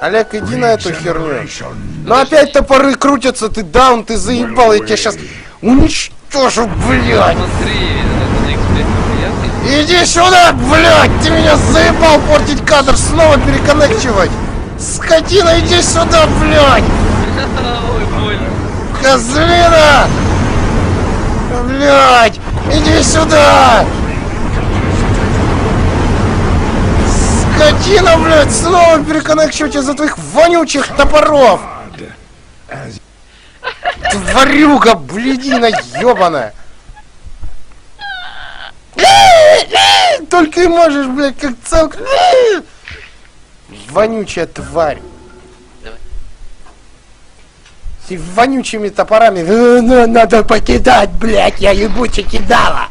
Олег, иди на эту херню. Ну опять топоры крутятся, ты даун, ты заебал, я тебя сейчас уничтожу, блядь. Иди сюда, блядь, ты меня заебал портить кадр, снова переконнекчивать. Скотина, иди сюда, блядь. Козлина! Блядь! Иди сюда! Скотина, блядь! Снова переконнекчивать из-за твоих вонючих топоров! Тварюга, блядина ебаная! Только и можешь, блядь, как целка. Вонючая тварь. С вонючими топорами. «Э, Надо покидать, блядь, я ебуче кидала.